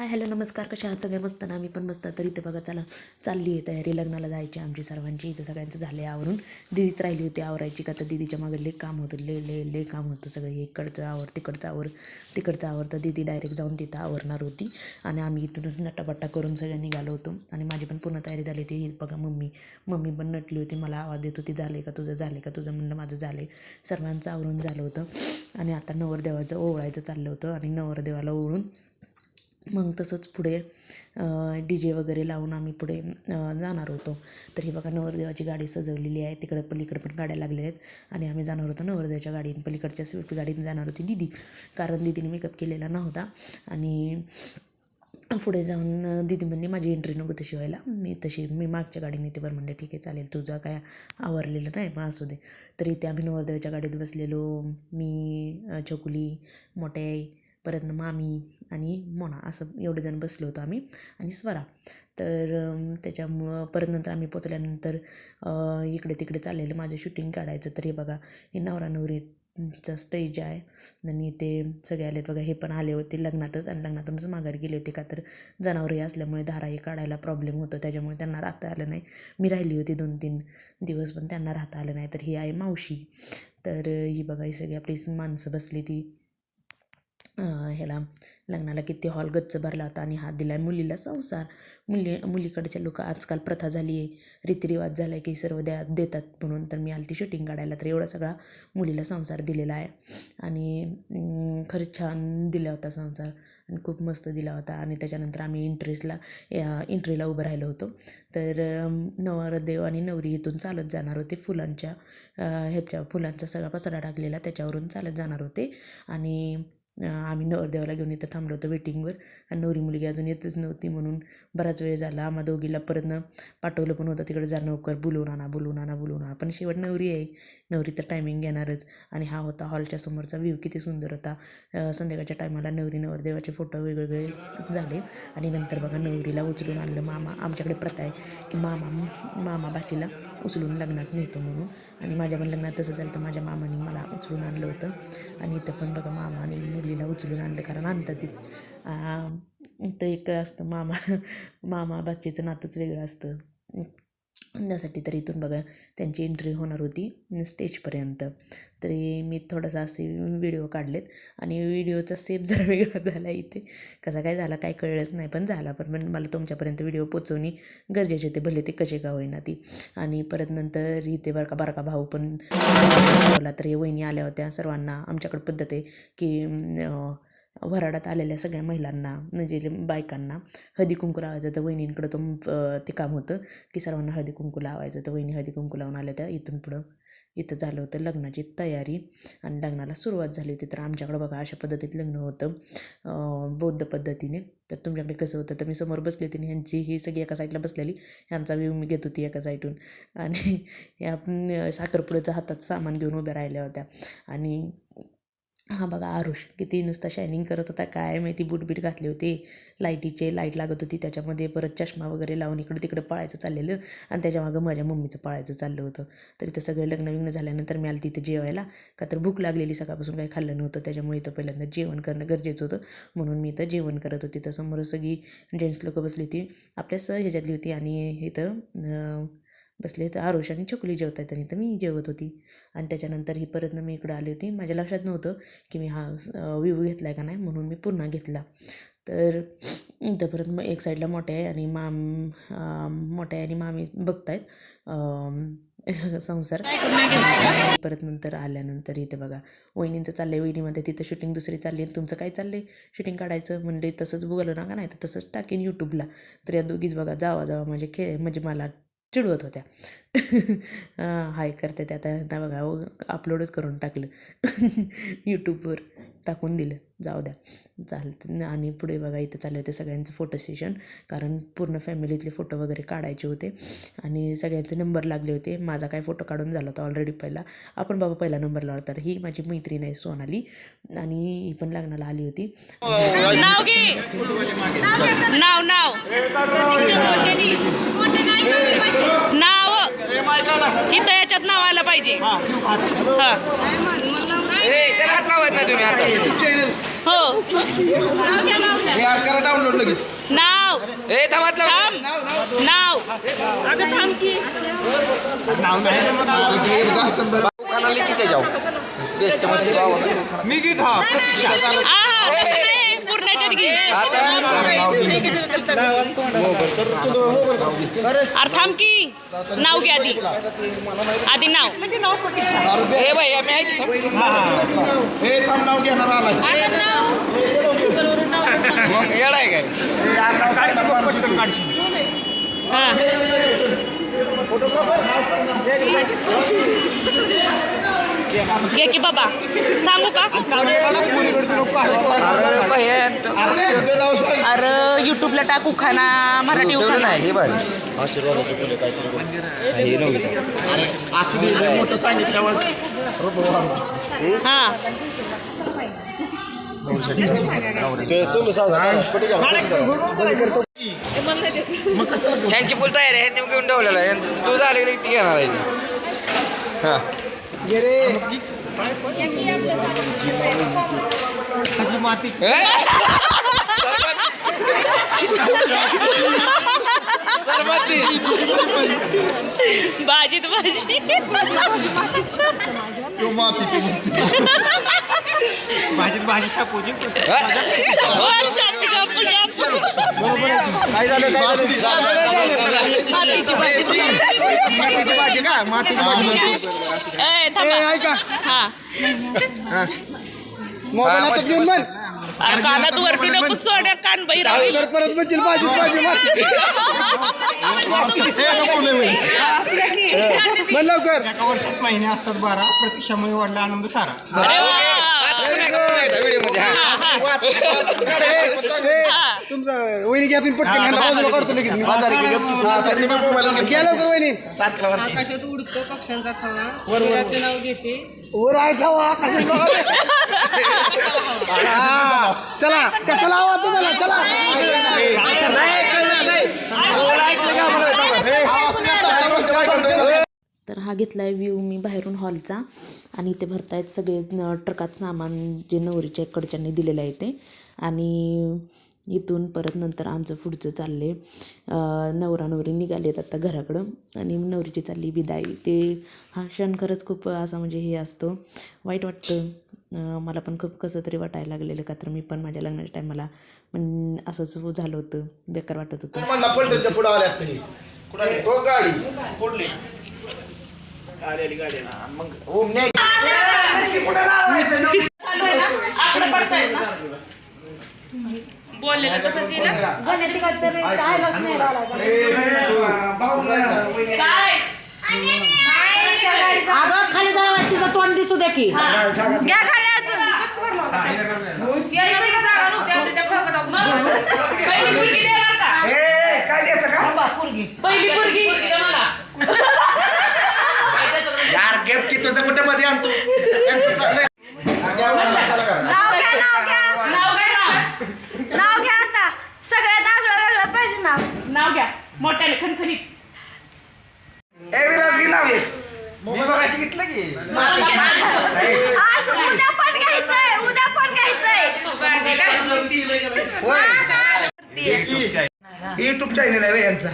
Hi hello नमस्कार. कशा आहात? सगळे मस्त ना? मी पण मस्त. तर इथे बघा चला चालली आहे तयारी. लग्नाला जायची आमची सर्वांची. इथं सगळ्यांचं झालं आहे आवरून. दिदीच राहिली होती आवरायची का तर दिदीच्या मागे लई काम होतं. ले ले ले काम होतं सगळं. इकडचं आवर तिकडचं आवर तिकडचं आवर. तर दिदी डायरेक्ट जाऊन तिथं आवरणार होती. आणि आम्ही इथूनच नटापट्टा करून सगळं निघालो होतो. आणि माझी पण पूर्ण तयारी झाली होती. ही बघा मम्मी मम्मी पण नटली होती. मला आवाज देत होती झाले का तुझं? झाले का तुझं? म्हणलं माझं झालं सर्वांचं आवरून झालं होतं. आणि आता नवरदेवाचं ओवळायचं चाललं होतं. आणि नवरदेवाला ओळून मग तसंच पुढे डी जे वगैरे लावून आम्ही पुढे जाणार होतो. तर ही बघा नवरदेवाची गाडी सजवलेली आहे. तिकडे पलीकडे पण गाड्या लागलेल्या आहेत. आणि आम्ही जाणार होतो नवरदेवाच्या गाडीने. पलीकडच्या स्विफ्ट गाडीने जाणार होती दिदी. कारण दिदीने मेकअप केलेला नव्हता. आणि पुढे जाऊन दिदी म्हणली माझी एंट्री नको तशी व्हायला. मी तशी मी मागच्या गाडीने येते. बरं म्हणले ठीक आहे चालेल. तुझा काय आवरलेलं नाही मग असू दे. तर इथे आम्ही नवरदेवाच्या गाडीत बसलेलो. मी अ, छकुली मोठे आई परत मामी आणि मोना असं एवढं जण बसलो होतो आम्ही आणि स्वरा. तर त्याच्यामुळं परत नंतर आम्ही पोचल्यानंतर इकडे तिकडे चाललेलं माझं शूटिंग काढायचं. तर हे बघा हे नवरा नवरीचा स्टेज आहे आणि ते सगळे आलेत बघा. हे पण आले होते लग्नातच आणि लग्नातूनच माघारी गेले होते का तर जनावरही असल्यामुळे धाराही काढायला प्रॉब्लेम होतो. त्याच्यामुळे त्यांना राहता आलं नाही. मी राहिली होती दोन तीन दिवस पण त्यांना राहता आलं नाही. तर ही आहे मावशी. तर ही बघा ही सगळी आपली माणसं बसली ती. ह्याला लग्नाला किती हॉल गच्च भरला होता आणि हात दिला मुलीला संसार. मुली मुलीकडच्या लोक आजकाल प्रथा झाली आहे रीतिरिवाज झाला आहे की सर्व द्या देतात म्हणून तर मी आली ती शूटिंग काढायला तर एवढा सगळा मुलीला संसार दिलेला आहे. आणि खरंच छान दिला होता संसार आणि खूप मस्त दिला होता आणि त्याच्यानंतर आम्ही इंटरेस्टला इंट्रीला उभं राहिलो होतो. तर नवरदेव आणि नवरी इथून चालत जाणार होते फुलांच्या ह्याच्या फुलांचा सगळा पसरा टाकलेला त्याच्यावरून चालत जाणार होते. आणि आम्ही नवरदेवाला घेऊन इथं थांबलो होतो वेटिंगवर आणि नवरी मुलगी अजून येतच नव्हती म्हणून बराच वेळ झाला. आम्हा दोघीला परतनं पाठवलं पण होतं. तिकडे जा लवकर. बोलवून आणा बोलवून आणा बोलवून आणा. पण शेवट नवरी आहे. नवरी तर टायमिंग घेणारच. आणि हा होता हॉलच्या समोरचा व्ह्यू किती सुंदर होता. संध्याकाळच्या टायमाला नवरी नवरदेवाचे फोटो वेगवेगळे झाले. आणि नंतर बघा नवरीला उचलून आणलं मामा. आमच्याकडे प्रथा आहे की मामा मामा बाचीला उचलून लग्नात नेतो म्हणून. आणि माझ्या पण लग्नात तसं झालं तर माझ्या मामाने मला उचलून आणलं होतं. आणि इथं पण बघा मामाने मुलीला उचलून आणलं. कारण आणतात तिथं तर एक असतं मामा मामा बाचीचं नातंच वेगळं असतं. त्यासाठी तर इथून बघा त्यांची एंट्री होणार होती स्टेजपर्यंत तरी मी थोडासा असे व्हिडिओ काढलेत आणि व्हिडिओचा सेप जरा वेगळा झाला इथे. कसा काय झाला काय कळलंच नाही पण झाला. पण पण मला तुमच्यापर्यंत व्हिडिओ पोचवणे गरजेचे होते भले ते कसे का होईना ती. आणि परत नंतर इथे बरका बारका भाऊ पण तर हे वहिनी आल्या होत्या सर्वांना. आमच्याकडे पद्धत आहे की अं, वराडात आलेल्या सगळ्या महिलांना म्हणजे बायकांना हळदी कुंकू लावायचं तर वहिनींकडं तो ते काम होतं की सर्वांना हळदी कुंकू लावायचं तर वहिनी हळदी कुंकू लावून आल्या त्या इथून पुढं. इथं झालं होतं लग्नाची तयारी आणि लग्नाला सुरुवात झाली होती. तर आमच्याकडं बघा अशा पद्धतीत लग्न होतं बौद्ध पद्धतीने. तर तुमच्याकडे कसं होतं तर मी समोर बसली होती आणि ह्यांची ही सगळी एका साईडला बसलेली. ह्यांचा व्ह्यू मी घेत होती एका साईडून. आणि या साखरपुड्याच्या हातात सामान घेऊन उभ्या राहिल्या होत्या. आणि हा बघा आरुष किती नुसता शायनिंग करत होता. काय माहिती बूटबीट घातले होते. लाईटीचे लाइट लागत होती. त्याच्यामध्ये परत चष्मा वगैरे लावून इकडं तिकडं पळायचं चाललेलं. आणि त्याच्या मागं माझ्या मम्मीचं पळायचं चाललं होतं. तर इथं सगळं लग्न विग्न झाल्यानंतर मी आली तिथं जेवायला. का तर भूक लागलेली सकाळपासून काही खाल्लं नव्हतं. त्याच्यामुळे इथं पहिल्यांदा जेवण करणं गरजेचं होतं. म्हणून मी इथं जेवण करत होती. तर समोर सगळी जेंट्स लोकं बसली होती. आपल्याच ह्याच्यातली होती आणि इथं बसले तर आरुष आणि चकुली जेवत आहेत आणि इथं मी जेवत होती. आणि त्याच्यानंतर ही परत मी इकडं आली होती. माझ्या लक्षात नव्हतं की मी हा व्ह्यू घेतला आहे का नाही म्हणून मी पुन्हा घेतला. तर इथं परत मग एक साईडला मोठे आहे आणि माम मोठे आहे आणि मामी बघतायत. संसार. परत नंतर आल्यानंतर इथे बघा. वहिनींचं चाललं आहे वहिनीमध्ये. तिथं शूटिंग दुसरी चालली आहे तुमचं काय चाललं आहे शूटिंग काढायचं म्हणजे तसंच बोललं ना का नाही तर तसंच टाकेन यूट्यूबला तर या दोघीच बघा. जावा जावा. म्हणजे खे म्हणजे मला चिडवत होत्या. हां, हाय करते त्या आता. बघा अपलोडच करून टाकलं. यूट्यूबवर टाकून दिलं. जाऊ द्या. चालतं. आणि पुढे बघा इथं चालले होते सगळ्यांचं फोटो सेशन कारण पूर्ण फॅमिलीतले फोटो वगैरे काढायचे होते. आणि सगळ्यांचे नंबर लागले होते. माझा काय फोटो काढून झाला होता ऑलरेडी पहिला. आपण बाबा पहिला नंबर लावला. तर ही माझी मैत्रीण आहे सोनाली. आणि ही पण लग्नाला आली होती. नाव नाव नाव. नाव. इथं याच्यात नाव आलं पाहिजे. हा हात लावायचा तुम्ही आता. हो. करा डाउनलोड लगेच. नाव. ए थांबत थांब. नाव. अगं थांब की. कानाला किती जाऊ बेस्ट मस्ती बाबा मी गीत हा प्रतीक्षा आहा, नाही, पूर्ण अरे थांब की नाव घे आधी आधी नाव। ए बाई आम्ही आहे की हे थांब नाव घेणार आलाय. मग येड आहे काय? पटकन घे की बाबा. सांगू का? हे- अरे युट्यूबला टाकू खाना मराठी नाही हे बरं हे नव्हतं असू दे मोठं सांगितल्यावर हा. मग कसं ह्यांची फुल तयारी आहे ह्यांनी घेऊन ठेवलेलं आहे. यांचं तू झाले की ती घेणार आहे. हा. ए? सरबती. भाजीत भाजी. भाजीत भाजी शापूची हा? काय झालं काय झालं? मातीची भाजी. मातीची भाजी. का? मातीची भाजी. ऐका. हा. मोबाईल हातात घेऊन बन अरे कानात वरटू नको सोड्या कान बाई राहील. तर परत लवकर. एका वर्षात महिने असतात बारा प्रतीक्षामुळे वाढला आनंद सारा. अरे व्हिडिओमध्ये हा. तुमचं वहिनी घ्या तुम्ही पटकन ह्यांना बाजूला काढतो लगेच. मी. घ्या लवकर वहिनी. आकाशात उडतो पक्ष्यांचा थवा नाव घेते. वर आहे ठेवा आकाशात बघा. हा, चला कसं लावा तुम्हाला? चला. तर हा घेतला आहे व्ह्यू मी बाहेरून हॉलचा आणि इथे भरतायत सगळे न- ट्रकात सामान जे नवरीच्या कडच्यांनी दिलेलं आहे ते. आणि इथून परत नंतर आमचं पुढचं चालले नवरा नवरी निघालेत आता घराकडं. आणि नवरीची चालली बिदाई. ते हा क्षण खरंच खूप असा म्हणजे हे असतो. वाईट वाटतं. मला पण खूप कसं तरी वाटायला लागलेलं का तर मी पण माझ्या लग्नाच्या टायमाला पण असंच झालं होतं बेकार वाटत होतं. पलटनच्या पुढे आले असते कुठे तो गाडी. कुठली? आलेली गाडी ना मग ओम नाही आकडं पडतायत ना? काय अगं खाली तिचं तोंड दिसू द्या की. घ्या खाली अजून पहिली मुलगी देणार का पहिली मुलगी यार गेप की तुझं कुठे मध्ये आणतो यांचं चाललंय. हा, घ्या, चला करा. नाव घ्या नाव घ्या नाव काय नाव नाव घ्या आता सगळ्यात आगळं वेगळं पाहिजे नाव मोठ्याने खणखणीत आज उद्या पण घ्यायचंय उद्या पण घ्यायचंय. युट्यूब चॅनल आहे यांचा.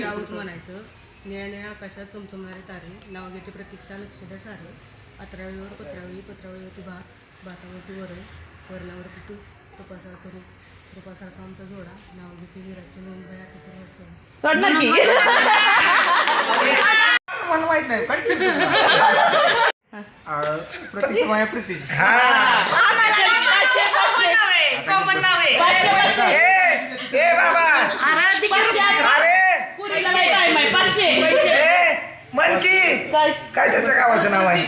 गावच म्हणायचं. निळ्या निळ्या आकाशात चमचमणारे तारे. नाव घेते प्रतीक्षा लक्ष द्या सारे. अतरावळीवर पत्रावळी पत्रावळीवरती भात भातावरती वरण वरणावरती तूप तुपासारखं रूप. आमचा जोडा नाव घेते सोडणार की पाचशे. काय काय त्याच्या गावाचं नाव आहे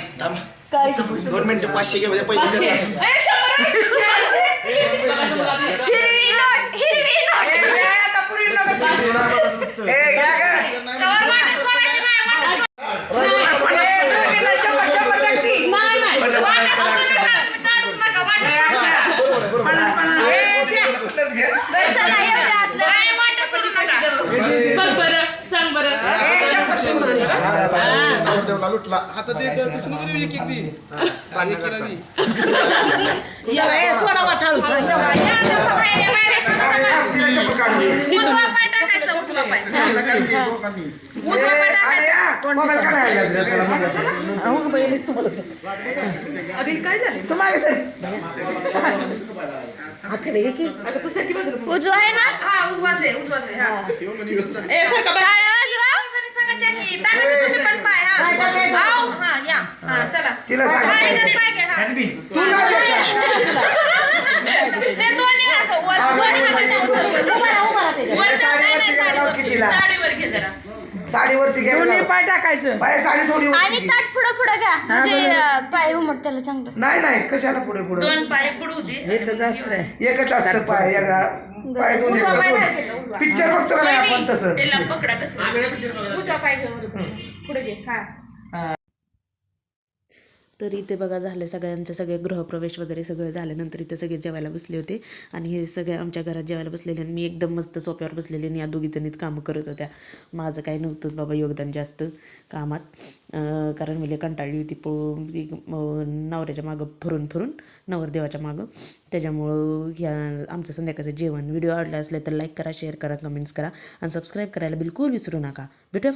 काय दोन मिनिटं पाचशे घे म्हणजे पहिले लुटला आता दे तसं नको देऊ एक एक दे पाणी एक केला दे सोडा वाटाळू तिला चप्पल काढून दे. उजवा पाय टाकायचा उजवा पाय तिला काढून दे, दोघांनी. उजवा पाय टाकायचा मोबाईल काढायला लागला तुला मगाशी. अगं काय झालं? तू मागे सर. उजवा आहे ना? हा उजवाच आहे उजवाच आहे हा. ए सरका बाई टाळ्या वाजवा सांगायच्या की टाकायचं तुम्ही पण पाय हा. आव, हा या. हा चला. तिला सांग. हा, ह्याच्यात पाय घ्या हा तू नाही देत. ते दोन्ही असं वर वर हाताने उचल, वर. वर जात नाही, नाही, साडीवर घे जरा. साडीवरती घे दोन्ही पाय टाकायचं. पाय साडी थोडी आणि. ताट पुढं पुढं घ्या. म्हणजे अं, पाय उमट त्याला चांगलं. नाही नाही कशाला पुढे पुढे? दोन पाय पुढू दे एकच असतं पाय एका- पाय. दोन उजवा पाय बाहेर एक घे, उजवा. पिक्चर बघतो का नाही आपण तसं? त्याला पकडा कसं? उजवा पाय घे वर. पुढे घे. हा. तर इथे बघा झालं सगळ्यांचं सगळे गृहप्रवेश वगैरे सगळं झाल्यानंतर इथे सगळे जेवायला बसले होते. आणि हे सगळे आमच्या घरात जेवायला बसलेले आणि मी एकदम मस्त सोप्यावर बसलेले आणि या दोघीजणीच कामं करत होत्या. माझं काही नव्हतं बाबा योगदान जास्त कामात. कारण मी कंटाळली होती. पळून ती नवऱ्याच्या मागं फिरून फिरून नवरदेवाच्या मागं. त्याच्यामुळं ह्या आमचं संध्याकाळचं जेवण. व्हिडिओ आवडला असले तर लाईक करा शेअर करा कमेंट्स करा. आणि सबस्क्राईब करायला बिलकुल विसरू नका. भेटूया